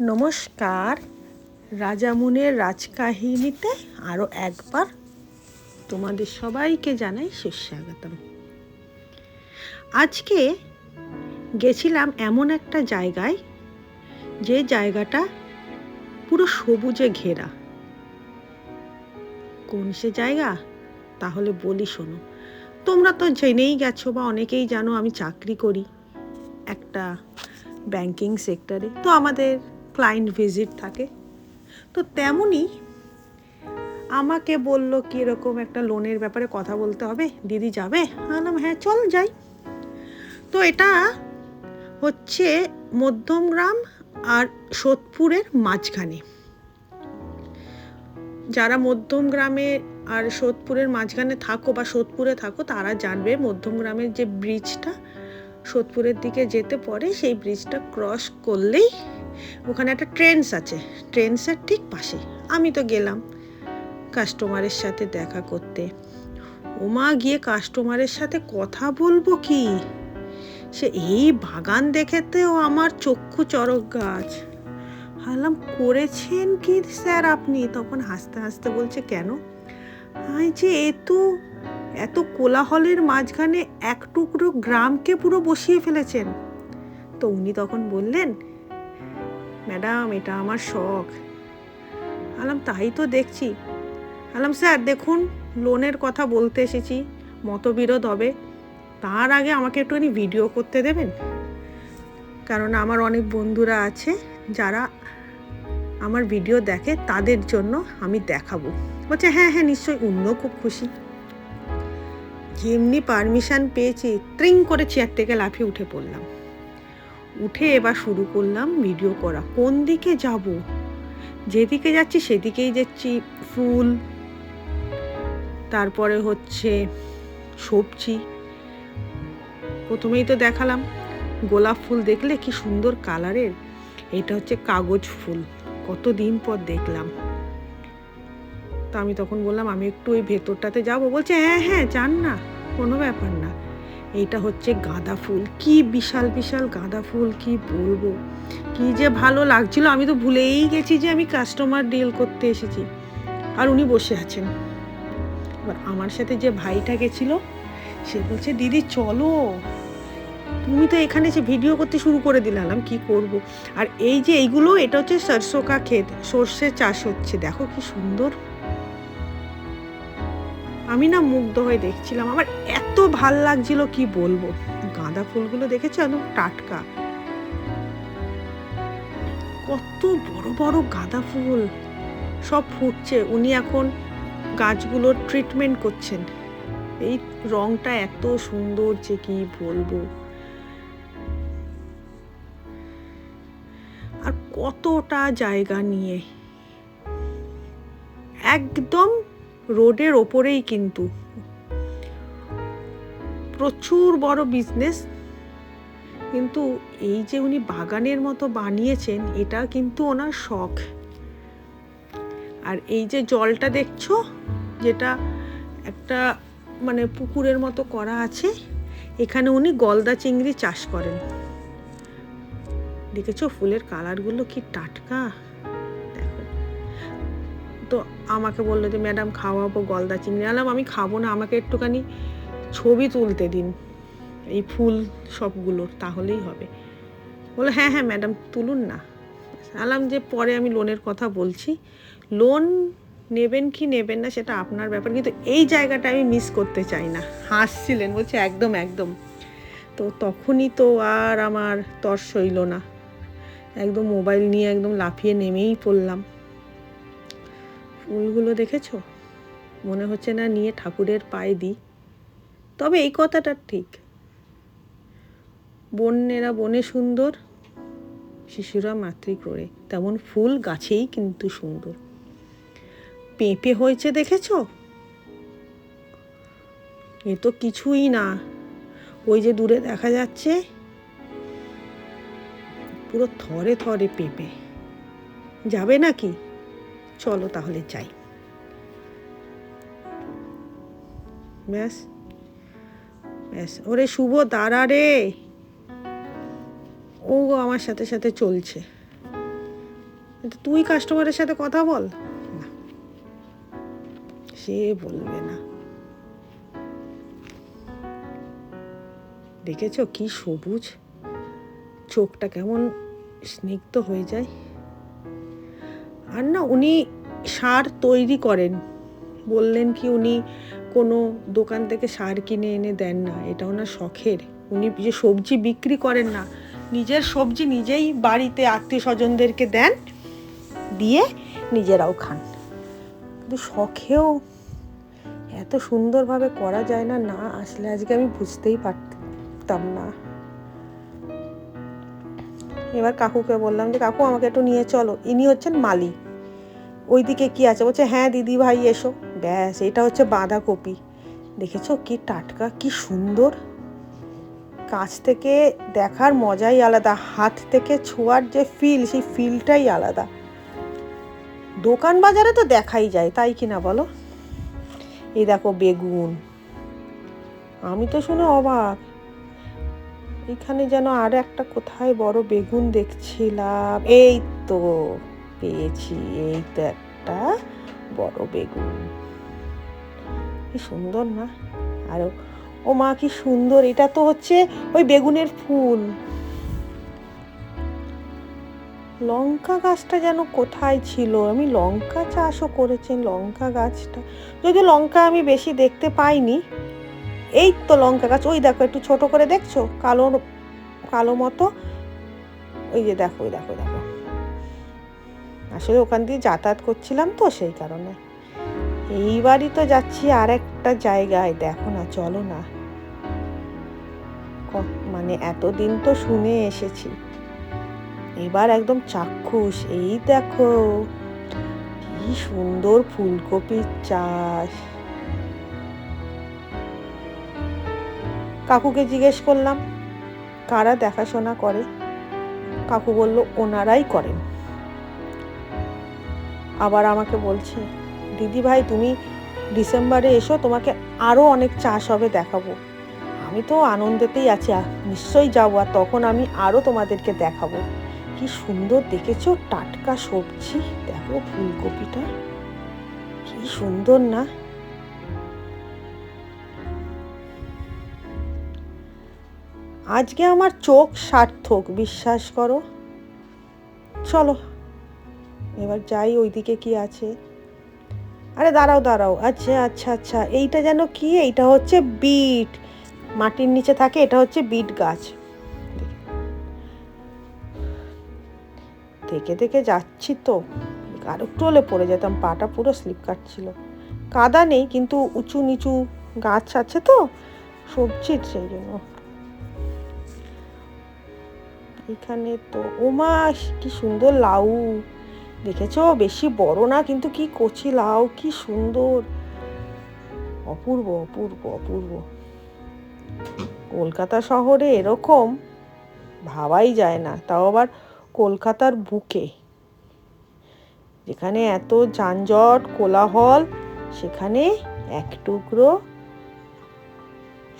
নমস্কার। রাজামুনের রাজকাহিনীতে আরও একবার তোমাদের সবাইকে জানাই সুস্বাগতম। আজকে গেছিলাম এমন একটা জায়গায়, যে জায়গাটা পুরো সবুজে ঘেরা। কোন সে জায়গা? তাহলে বলি শোনো। তোমরা তো জেনেই গেছো বা অনেকেই জানো আমি চাকরি করি একটা ব্যাংকিং সেক্টরে। তো আমাদের ক্লায়েন্ট ভিজিট থাকে। তো তেমনই আমাকে বলল কি এরকম একটা লোনের ব্যাপারে কথা বলতে হবে। দিদি যাবে? বললাম হ্যাঁ চল যাই। তো এটা হচ্ছে মধ্যমগ্রাম আর সোদপুরের মাঝখানে। যারা মধ্যমগ্রামে আর সোদপুরের মাঝখানে থাকো বা সোদপুরে থাকো, তারা জানবে মধ্যমগ্রামের যে ব্রিজটা সোদপুরের দিকে যেতে পরে সেই ব্রিজটা ক্রস করলেই ওখানে একটা ট্রেন্স আছে। ট্রেন্সের ঠিক পাশে আমি তো গেলাম কাস্টমারের সাথে দেখা করতে। ওমা, গিয়ে কাস্টমারের সাথে কথা বলব কি? সে এই বাগান দেখেতেও আমার চক্ষু চরক গাছ। ভাবলাম, করেছেন কি স্যার আপনি? তখন হাসতে হাসতে বলছে, কেন? আই যে, এ তো এত কোলাহলের মাঝখানে এক টুকরো গ্রামকে পুরো বসিয়ে ফেলেছেন। তো উনি তখন বললেন ম্যাডাম, এটা আমার শখ। আলাম, তাই তো দেখছি। আলাম, স্যার, দেখুন, লোনের কথা বলতে এসেছি, মতবিরোধ হবে। তার আগে আমাকে একটুখানি ভিডিও করতে দেবেন? কারণ আমার অনেক বন্ধুরা আছে, যারা আমার ভিডিও দেখে, তাদের জন্য আমি দেখাবো। বলছে হ্যাঁ হ্যাঁ নিশ্চয়ই অন্য খুব খুশি। যেমনি পারমিশন পেয়েছি, ত্রিং করে চেয়ার থেকে লাফিয়ে উঠে পড়লাম। উঠে এবার শুরু করলাম ভিডিও করা। কোন দিকে যাব? যেদিকে যাচ্ছি সেদিকেই যাচ্ছি ফুল। তারপরে হচ্ছে সবজি। প্রথমেই তো দেখালাম, গোলাপ ফুল দেখলে কি সুন্দর কালারের? এটা হচ্ছে কাগজ ফুল, কতদিন পর দেখলাম। তা আমি তখন বললাম, আমি একটু ওই ভেতরটাতে যাব। বলছে হ্যাঁ হ্যাঁ যান না, কোনো ব্যাপার না। এইটা হচ্ছে গাঁদা ফুল। কি বিশাল বিশাল গাঁদা ফুল, কি বলব? কি যে ভালো লাগছিল। আমি তো ভুলেই গেছি যে আমি কাস্টমার ডিল করতে এসেছি। আর উনি বসে আছেন। এবার আমার সাথে যে ভাইটা গেছিল, সে বলছে, দিদি, চলো। তুমি তো এখানে এসে ভিডিও করতে শুরু করে দিলাম কি করব? আর এই যে এইগুলো, এটা হচ্ছে সরষোকা ক্ষেত। সর্ষে চাষ হচ্ছে। দেখো কি সুন্দর। আমি না মুগ্ধ হয়ে দেখছিলাম। আমার এত ভালো লাগছিল, কি বলব? গাঁদা ফুলগুলো দেখেছ একদম টাটকা। কত বড় বড় গাঁদা ফুল। সব ফুটছে। উনি এখন গাছগুলোর ট্রিটমেন্ট করছেন। এই রংটা এত সুন্দর যে কি বলব? আর কতটা জায়গা নিয়ে। একদম রোডের ওপরেই কিন্তু। প্রচুর বড় বিজনেস কিন্তু এই যে উনি বাগানের মতো বানিয়েছেন, এটা কিন্তু ওনার শখ। আর এই যে জলটা দেখছ, যেটা একটা মানে পুকুরের মতো করা আছে, এখানে উনি গলদা চিংড়ি চাষ করেন। দেখেছ ফুলের কালারগুলো কি টাটকা? দেখো। তো আমাকে বলল যে, ম্যাডাম, খাওয়াবো গলদা চিংড়ি। আলাম আমি খাব না, আমাকে একটুখানি ছবি তুলতে দিন। এই ফুল সবগুলোর তাহলেই হবে। বলল হ্যাঁ হ্যাঁ ম্যাডাম, তুলুন না। আলাম যে পরে আমি লোনের কথা বলছি, লোন নেবেন কি নেবেন না সেটা আপনার ব্যাপার, কিন্তু এই জায়গাটা আমি মিস করতে চাই না। হাসছিলেন, বলছে, একদম একদম। তো তখনই তো আর আমার তর সইল না। একদম মোবাইল নিয়ে একদম লাফিয়ে নেমেই পড়লাম। ফুলগুলো দেখেছ? মনে হচ্ছে না নিয়ে ঠাকুরের পায়ে দিই। তবে এই কথাটা ঠিক। বন্যেরা বনে সুন্দর, শিশুরা মাতৃক্রোড়ে। তেমন ফুল গাছেই কিন্তু সুন্দর। পেঁপে হয়েছে দেখেছ? এ তো কিছুই না। ওই যে দূরে দেখা যাচ্ছে, পুরো থরে থরে পেঁপে। যাবে নাকি? চলো তাহলে যাই। ব্যাস। ব্যাস। ওরে শুভ দাঁড়া রে। ও আমার সাথে সাথে চলছে। তুই কাস্টমারের সাথে কথা বল। না, সে বলবে না। দেখেছ কি সবুজ? চোখটা কেমন স্নিগ্ধ হয়ে যায়। আর না, উনি সার তৈরি করেন। বললেন কি উনি কোনো দোকান থেকে সার কিনে এনে দেন না, এটা ওনার শখের। উনি যে সবজি বিক্রি করেন না, নিজের সবজি নিজেই বাড়িতে আত্মীয় স্বজনদেরকে দেন, দিয়ে নিজেরাও খান। কিন্তু শখেও এত সুন্দরভাবে করা যায় না না আসলে আজকে আমি বুঝতেই পারতাম না। এবার কাকুকে বললাম যে, কাকু আমাকে একটু নিয়ে চলো। ইনি হচ্ছেন মালি। ওইদিকে কি আছে? বলছে হ্যাঁ দিদি ভাই, এসো। ব্যাস, এটা হচ্ছে বাঁধাকপি। দেখেছ কি টাটকা, কি সুন্দর। কাছ থেকে দেখার মজাই আলাদা, হাত থেকে ছোঁয়ার যে ফিল সেই ফিলটাই আলাদা। দোকান বাজারে তো দেখাই যায়, তাই কি না বলো? এই দেখো বেগুন। আমি তো শুনে অবাক। এখানে যেন আর একটা কোথায় বড় বেগুন দেখছিলাম। এই তো, পেয়েছি, এই তো একটা বড় বেগুন। কি সুন্দর না? আরও, ও মা কি সুন্দর, এটা তো হচ্ছে ওই বেগুনের ফুল। লঙ্কা গাছটা যেন কোথায় ছিল? আমি লঙ্কা চাষও করেছি লঙ্কা গাছটা। যদি লঙ্কা আমি বেশি দেখতে পাইনি। এই তো লঙ্কা গাছ, ওই দেখো, একটু ছোট করে দেখছ? কালো কালো মতো? ওই যে দেখো, ওই দেখো দেখো। আসলে ওখান দিয়ে যাতায়াত করছিলাম তো সেই কারণে। এইবারই তো যাচ্ছি আর একটা জায়গায়। দেখো না, চলো না। মানে এতদিন তো শুনে এসেছি। এবার একদম চাক্ষুষ, এই দেখো, কি সুন্দর ফুলকপির চাষ। কাকুকে জিজ্ঞেস করলাম, কারা দেখাশোনা করে? কাকু বলল, ওনারাই করেন। আবার আমাকে বলছে দিদি ভাই তুমি ডিসেম্বরে এসো, তোমাকে আরও অনেক চাষ হবে দেখাবো। আমি তো আনন্দেতেই আছি নিশ্চয়ই যাব, আর তখন আমি আরও তোমাদেরকে দেখাবো। কি সুন্দর দেখেছ, টাটকা সবজি? দেখো ফুলকপিটা। কি সুন্দর না? আজকে আমার চোখ সার্থক, বিশ্বাস করো। চলো, এবার যাই, ওইদিকে কি আছে। আরে দাঁড়াও দাঁড়াও। আচ্ছা আচ্ছা আচ্ছা। এইটা যেন কি? এইটা হচ্ছে বিট। মাটির নিচে থাকে, এটা হচ্ছে বিট গাছ। থেকে থেকে যাচ্ছি তো। আর হলে পড়ে যেতাম, পাটা পুরো স্লিপ কাটছিল। কাদা নেই, কিন্তু উঁচু নিচু গাছ আছে তো, সবজির সেই জন্য। এখানে তো ওমা কি সুন্দর লাউ। দেখেছ? বেশি বড় না, কিন্তু কি কচি লাউ, কি সুন্দর। অপূর্ব অপূর্ব অপূর্ব। কলকাতা শহরে এরকম ভাবাই যায় না, তাও আবার কলকাতার বুকে। যেখানে এত যানজট, কোলাহল, সেখানে এক টুকরো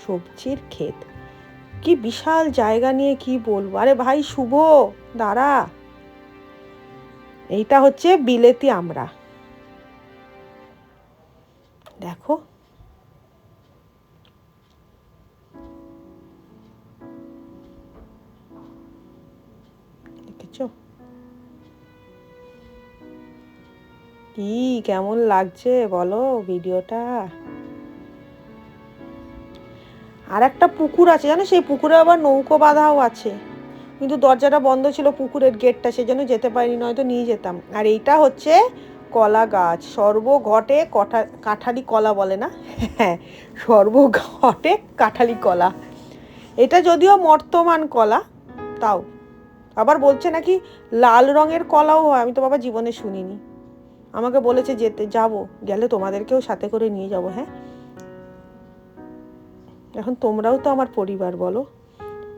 সবজির ক্ষেত। কি বিশাল জায়গা নিয়ে কি বলব? আরে ভাই, শুভ, দাঁড়া। এইটা হচ্ছে বিলেতি আমরা। দেখো। কি কেমন লাগছে বলো ভিডিওটা? আর একটা পুকুর আছে, জানো সেই পুকুরে আবার নৌকো বাঁধাও আছে। কিন্তু দরজাটা বন্ধ ছিল পুকুরের গেটটা, সেজন্য যেতে পারিনি, নয়তো নিয়ে যেতাম। আর এইটা হচ্ছে কলা গাছ। সর্বঘটে কঠা, কাঠালি কলা বলে না? হ্যাঁ সর্বঘটে কাঠালি কলা। এটা যদিও মর্তমান কলা, তাও। আবার বলছে নাকি লাল রঙের কলাও হয়, আমি তো বাবা জীবনে শুনিনি। আমাকে বলেছে যেতে, যাব, গেলে তোমাদেরকেও সাথে করে নিয়ে যাব হ্যাঁ? এখন তোমরাও তো আমার পরিবার, বলো।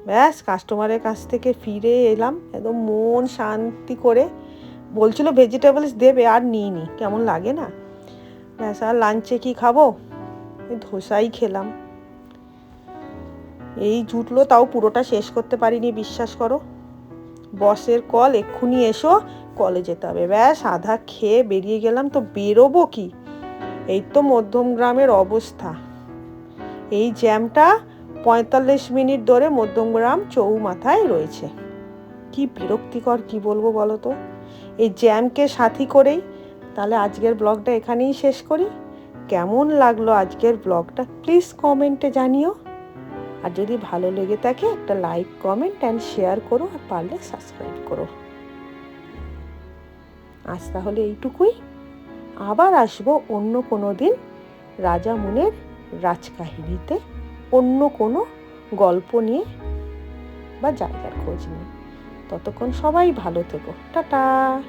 ব্যাস কাস্টমারের কাছ থেকে ফিরে এলাম, একদম মন শান্তি করে। বলছিল ভেজিটেবলস দেবে, আর নিই নি, কেমন লাগে না? ব্যাস, আর লাঞ্চে কি খাব? ধোসাই খেলাম। এই জুটলো, তাও পুরোটা শেষ করতে পারিনি, বিশ্বাস করো। বসের কল এক্ষুনি এসো কলে যেতে হবে। ব্যাস, আধা খেয়ে বেরিয়ে গেলাম, তো বেরোবো কি? এই তো মধ্যম গ্রামের অবস্থা। এই জ্যামটা পঁয়তাল্লিশ মিনিট ধরে মধ্যমগ্রাম চৌমাথায় রয়েছে। কি বিরক্তিকর, কি বলব বলো তো? এই জ্যামকে সাথী করেই, তাহলে আজকের ব্লগটা এখানেই শেষ করি। কেমন লাগল আজকের ব্লগটা? প্লিজ কমেন্টে জানিও। আর যদি ভালো লেগে থাকে, একটা লাইক, কমেন্ট অ্যান্ড শেয়ার করো, আর পারলে সাবস্ক্রাইব করো। আজ তাহলে এইটুকুই। আবার আসব অন্য কোনো দিন রাজা মুনের রাজকাহিনীতে। অন্য কোনো গল্প নিয়ে বা জায়গার খোঁজ নিয়ে। ততক্ষণ সবাই ভালো থেকো। টাটা!